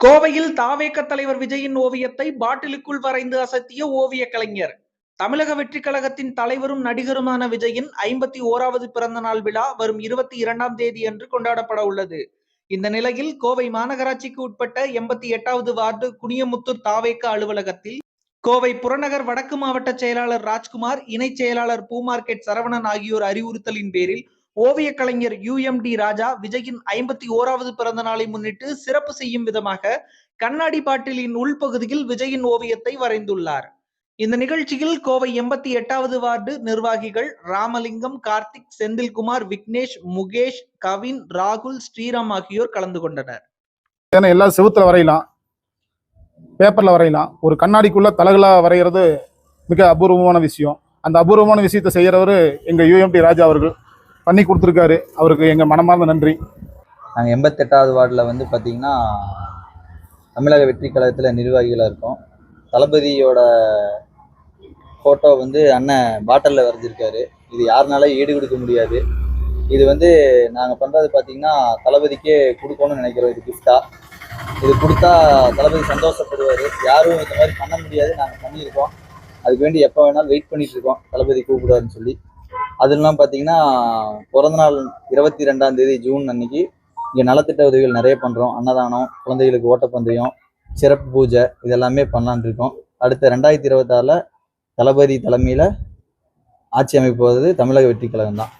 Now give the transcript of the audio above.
கோவையில் தாவேக தலைவர் விஜயின் ஓவியத்தை பாட்டிலுக்குள் வரைந்து அசத்திய ஓவிய கலைஞர். தமிழக வெற்றி கழகத்தின் தலைவரும் நடிகருமான விஜயின் ஐம்பத்தி ஓராவது பிறந்த நாள் விழா வரும் இருபத்தி இரண்டாம் தேதி அன்று கொண்டாடப்பட உள்ளது. இந்த நிலையில் கோவை மாநகராட்சிக்கு உட்பட்ட எண்பத்தி எட்டாவது வார்டு குனியமுத்தூர் தாவேக்க அலுவலகத்தில் கோவை புறநகர் வடக்கு மாவட்ட செயலாளர் ராஜ்குமார் இணைச் செயலாளர் பூ மார்க்கெட் சரவணன் ஆகியோர் அறிவுறுத்தலின் பேரில் ஓவிய கலைஞர் யுஎம்டி ராஜா விஜயின் ஐம்பத்தி ஓராவது பிறந்த நாளை முன்னிட்டு சிறப்பு செய்யும் விதமாக கண்ணாடி பாட்டிலின் உள்பகுதியில் விஜயின் ஓவியத்தை வரைந்துள்ளார். இந்த நிகழ்ச்சியில் கோவை எண்பத்தி எட்டாவது வார்டு நிர்வாகிகள் ராமலிங்கம் கார்த்திக் செந்தில்குமார் விக்னேஷ் முகேஷ் கவின் ராகுல் ஸ்ரீராம் ஆகியோர் கலந்து கொண்டனர். ஏன்னா எல்லாம் செவுத்துல வரையலாம். பேப்பர்ல வரையலாம். ஒரு கண்ணாடிக்குள்ள தலகளா வரைகிறது மிக அபூர்வமான விஷயம். அந்த அபூர்வமான விஷயத்தை செய்யறவர் எங்க யூஎம்டி ராஜா அவர்கள். பண்ணி கொடுத்துருக்காரு. அவருக்கு எங்கள் மனமார்ந்த நன்றி. நாங்கள் எண்பத்தெட்டாவது வார்டில் வந்து பார்த்திங்கன்னா தமிழக வெற்றி கழகத்தில் நிர்வாகிகளாக இருக்கோம். தளபதியோட ஃபோட்டோ வந்து அண்ணன் பாட்டிலில் வரைஞ்சிருக்காரு. இது யாருனாலும் ஈடு கொடுக்க முடியாது. இது வந்து நாங்கள் பண்ணுறது பார்த்திங்கன்னா தளபதிக்கே கொடுக்கணும்னு நினைக்கிறோம். இது கிஃப்டாக இது கொடுத்தா தளபதி சந்தோஷப்படுவார். யாரும் இந்த மாதிரி பண்ண முடியாது. நாங்கள் பண்ணியிருக்கோம். அதுக்கு வேண்டி எப்போ வேணாலும் வெயிட் பண்ணிகிட்டு இருக்கோம். தளபதி கூப்பிடுவாருன்னு சொல்லி. அதெல்லாம் பார்த்தீங்கன்னா பிறந்தநாள் இருபத்தி ரெண்டாம் தேதி ஜூன் அன்னைக்கு இங்கே நலத்திட்ட உதவிகள் நிறைய பண்ணுறோம் அன்னதானம் குழந்தைகளுக்கு ஓட்டப்பந்தயம் சிறப்பு பூஜை இதெல்லாமே பண்ணலான் இருக்கோம். அடுத்த ரெண்டாயிரத்தி இருபத்தாறில் தளபதி தலைமையில் ஆட்சி அமைப்பது தமிழக வெற்றி கழகம் தான்